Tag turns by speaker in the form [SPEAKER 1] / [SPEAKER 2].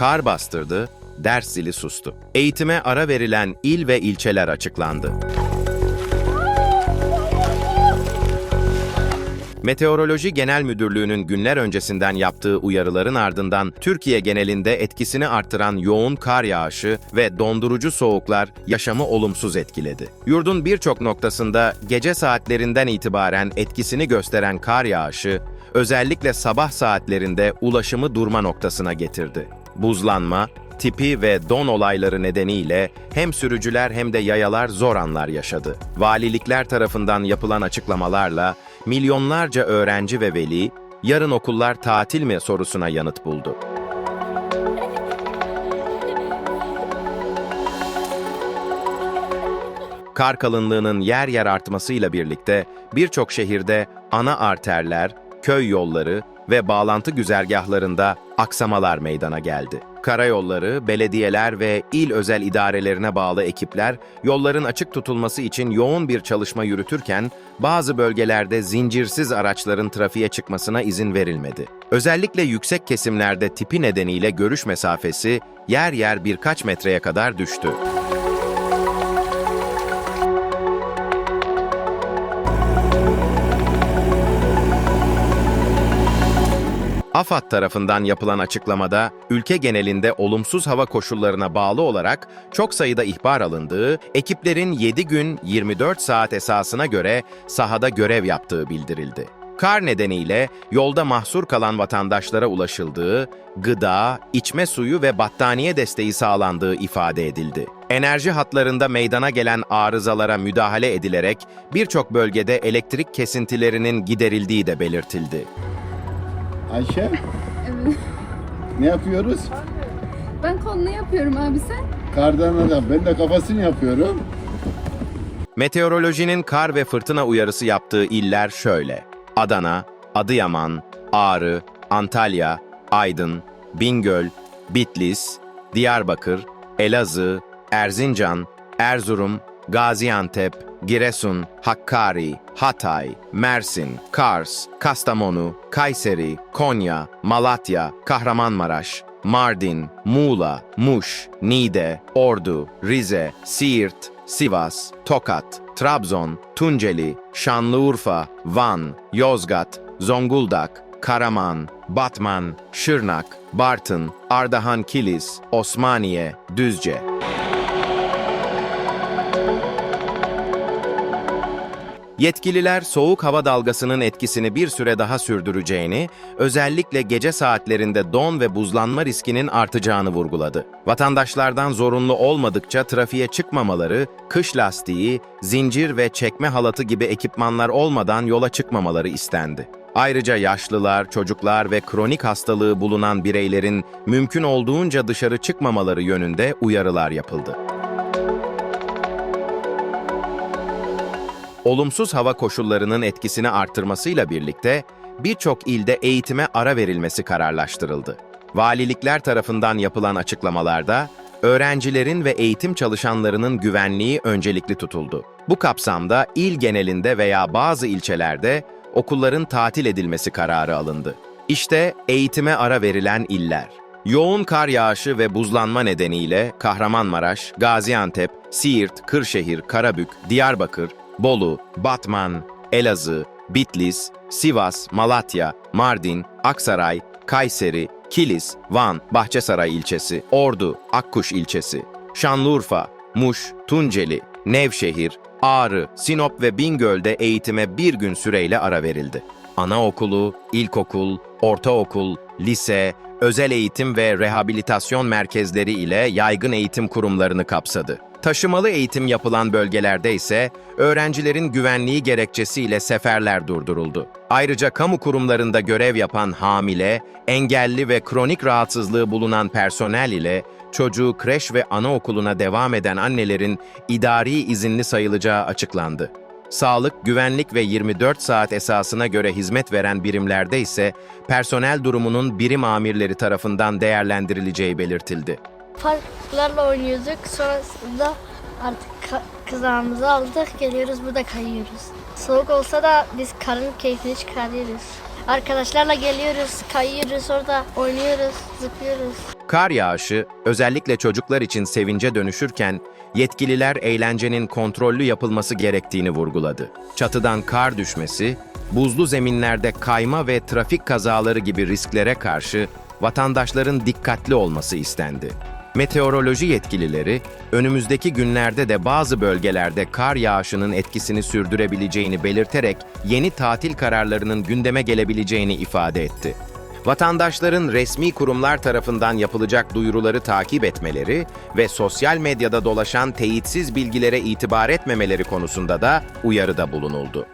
[SPEAKER 1] Kar bastırdı, ders zili sustu. Eğitime ara verilen il ve ilçeler açıklandı. Meteoroloji Genel Müdürlüğü'nün günler öncesinden yaptığı uyarıların ardından Türkiye genelinde etkisini arttıran yoğun kar yağışı ve dondurucu soğuklar yaşamı olumsuz etkiledi. Yurdun birçok noktasında gece saatlerinden itibaren etkisini gösteren kar yağışı, özellikle sabah saatlerinde ulaşımı durma noktasına getirdi. Buzlanma, tipi ve don olayları nedeniyle hem sürücüler hem de yayalar zor anlar yaşadı. Valilikler tarafından yapılan açıklamalarla milyonlarca öğrenci ve veli yarın okullar tatil mi sorusuna yanıt buldu. Kar kalınlığının yer yer artmasıyla birlikte birçok şehirde ana arterler, köy yolları ve bağlantı güzergahlarında aksamalar meydana geldi. Karayolları, belediyeler ve il özel idarelerine bağlı ekipler yolların açık tutulması için yoğun bir çalışma yürütürken bazı bölgelerde zincirsiz araçların trafiğe çıkmasına izin verilmedi. Özellikle yüksek kesimlerde tipi nedeniyle görüş mesafesi yer yer birkaç metreye kadar düştü. AFAD tarafından yapılan açıklamada, ülke genelinde olumsuz hava koşullarına bağlı olarak çok sayıda ihbar alındığı, ekiplerin 7 gün 24 saat esasına göre sahada görev yaptığı bildirildi. Kar nedeniyle yolda mahsur kalan vatandaşlara ulaşıldığı, gıda, içme suyu ve battaniye desteği sağlandığı ifade edildi. Enerji hatlarında meydana gelen arızalara müdahale edilerek birçok bölgede elektrik kesintilerinin giderildiği de belirtildi.
[SPEAKER 2] Ayşe
[SPEAKER 3] Evet.
[SPEAKER 2] ne yapıyoruz?
[SPEAKER 3] Ben kolunu yapıyorum abi sen.
[SPEAKER 2] Kardan adam. Ben de kafasını yapıyorum.
[SPEAKER 1] Meteorolojinin kar ve fırtına uyarısı yaptığı iller şöyle. Adana, Adıyaman, Ağrı, Antalya, Aydın, Bingöl, Bitlis, Diyarbakır, Elazığ, Erzincan, Erzurum, Gaziantep, Giresun, Hakkari, Hatay, Mersin, Kars, Kastamonu, Kayseri, Konya, Malatya, Kahramanmaraş, Mardin, Muğla, Muş, Niğde, Ordu, Rize, Siirt, Sivas, Tokat, Trabzon, Tunceli, Şanlıurfa, Van, Yozgat, Zonguldak, Karaman, Batman, Şırnak, Bartın, Ardahan Kilis, Osmaniye, Düzce. Yetkililer soğuk hava dalgasının etkisini bir süre daha sürdüreceğini, özellikle gece saatlerinde don ve buzlanma riskinin artacağını vurguladı. Vatandaşlardan zorunlu olmadıkça trafiğe çıkmamaları, kış lastiği, zincir ve çekme halatı gibi ekipmanlar olmadan yola çıkmamaları istendi. Ayrıca yaşlılar, çocuklar ve kronik hastalığı bulunan bireylerin mümkün olduğunca dışarı çıkmamaları yönünde uyarılar yapıldı. Olumsuz hava koşullarının etkisini arttırmasıyla birlikte birçok ilde eğitime ara verilmesi kararlaştırıldı. Valilikler tarafından yapılan açıklamalarda öğrencilerin ve eğitim çalışanlarının güvenliği öncelikli tutuldu. Bu kapsamda il genelinde veya bazı ilçelerde okulların tatil edilmesi kararı alındı. İşte eğitime ara verilen iller. Yoğun kar yağışı ve buzlanma nedeniyle Kahramanmaraş, Gaziantep, Siirt, Kırşehir, Karabük, Diyarbakır, Bolu, Batman, Elazığ, Bitlis, Sivas, Malatya, Mardin, Aksaray, Kayseri, Kilis, Van, Bahçesaray ilçesi, Ordu, Akkuş ilçesi, Şanlıurfa, Muş, Tunceli, Nevşehir, Ağrı, Sinop ve Bingöl'de eğitime bir gün süreyle ara verildi. Anaokulu, ilkokul, ortaokul, lise, özel eğitim ve rehabilitasyon merkezleri ile yaygın eğitim kurumlarını kapsadı. Taşımalı eğitim yapılan bölgelerde ise öğrencilerin güvenliği gerekçesiyle seferler durduruldu. Ayrıca kamu kurumlarında görev yapan hamile, engelli ve kronik rahatsızlığı bulunan personel ile çocuğu kreş ve anaokuluna devam eden annelerin idari izinli sayılacağı açıklandı. Sağlık, güvenlik ve 24 saat esasına göre hizmet veren birimlerde ise personel durumunun birim amirleri tarafından değerlendirileceği belirtildi.
[SPEAKER 4] Parklarla oynuyorduk. Sonrasında artık kızağımızı aldık. Geliyoruz burada kayıyoruz. Soğuk olsa da biz karın keyfini çıkarıyoruz. Arkadaşlarla geliyoruz, kayıyoruz, orada oynuyoruz, zıplıyoruz.
[SPEAKER 1] Kar yağışı özellikle çocuklar için sevince dönüşürken yetkililer eğlencenin kontrollü yapılması gerektiğini vurguladı. Çatıdan kar düşmesi, buzlu zeminlerde kayma ve trafik kazaları gibi risklere karşı vatandaşların dikkatli olması istendi. Meteoroloji yetkilileri, önümüzdeki günlerde de bazı bölgelerde kar yağışının etkisini sürdürebileceğini belirterek yeni tatil kararlarının gündeme gelebileceğini ifade etti. Vatandaşların resmi kurumlar tarafından yapılacak duyuruları takip etmeleri ve sosyal medyada dolaşan teyitsiz bilgilere itibar etmemeleri konusunda da uyarıda bulunuldu.